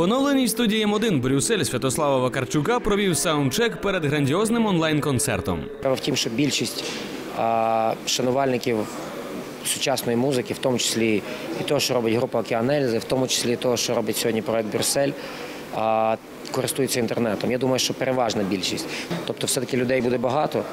В оновленій студії М1 Брюссель Святослава Вакарчука провів саундчек перед грандіозним онлайн-концертом. Справа в тім, що більшість шанувальників сучасної музики, в тому числі і того, що робить група Океанельзи, в тому числі і того, що робить сьогодні проект Брюссель, користуються інтернетом. Я думаю, що переважна більшість. Тобто, все-таки людей буде багато.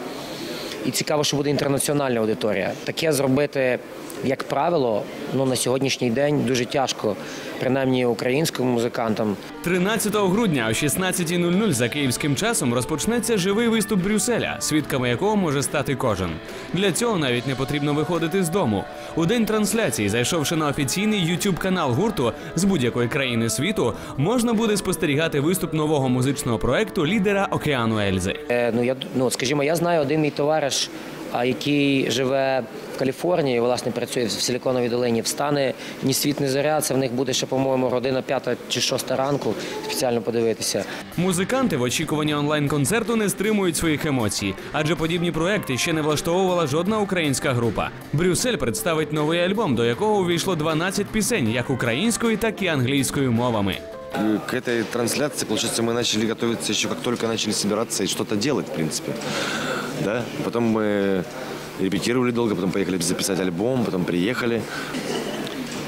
І цікаво, що буде інтернаціональна аудиторія. Таке зробити, як правило, ну на сьогоднішній день дуже тяжко, принаймні українським музикантам. 13 грудня о 16.00 за київським часом розпочнеться живий виступ Брюсселя, свідками якого може стати кожен. Для цього навіть не потрібно виходити з дому. У день трансляції, зайшовши на офіційний youtube канал гурту з будь-якої країни світу, можна буде спостерігати виступ нового музичного проекту лідера океану Ельзи. Е, Ну я ну, скажімо, я знаю один мій товариш, який живе в Каліфорнії, власне, працює в Силіконовій долині. Встане ні світ, ні зоря. Це в них буде ще, по-моєму, година п'ята чи шоста ранку. Спеціально подивитися. Музиканти в очікуванні онлайн-концерту не стримують своїх емоцій, адже подібні проекти ще не влаштовувала жодна українська група. Брюссель представить новий альбом, до якого увійшло 12 пісень, як українською, так і англійською мовами. К этой трансляции, получается, мы начали готовиться еще как только начали собираться и что-то делать, в принципе. Да? Потом мы репетировали долго, потом поехали записать альбом, потом приехали.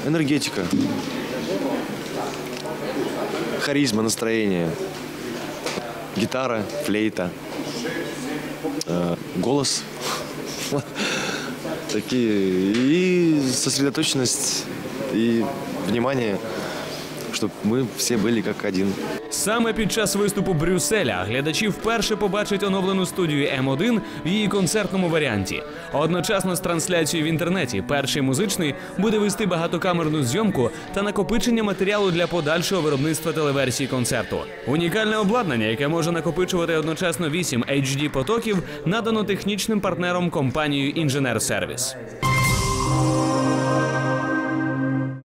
Энергетика. Харизма, настроение. Гитара, флейта. э, голос. Такие. И сосредоточенность, и внимание, чтобы мы все были как один. Саме під час виступу Брюсселя глядачі вперше побачать оновлену студію М1 в її концертному варіанті. Одночасно з трансляцією в інтернеті перший музичний буде вести багатокамерну зйомку та накопичення матеріалу для подальшого виробництва телеверсії концерту. Унікальне обладнання, яке може накопичувати одночасно 8 HD потоків, надано технічним партнером компанією Інженер Сервіс.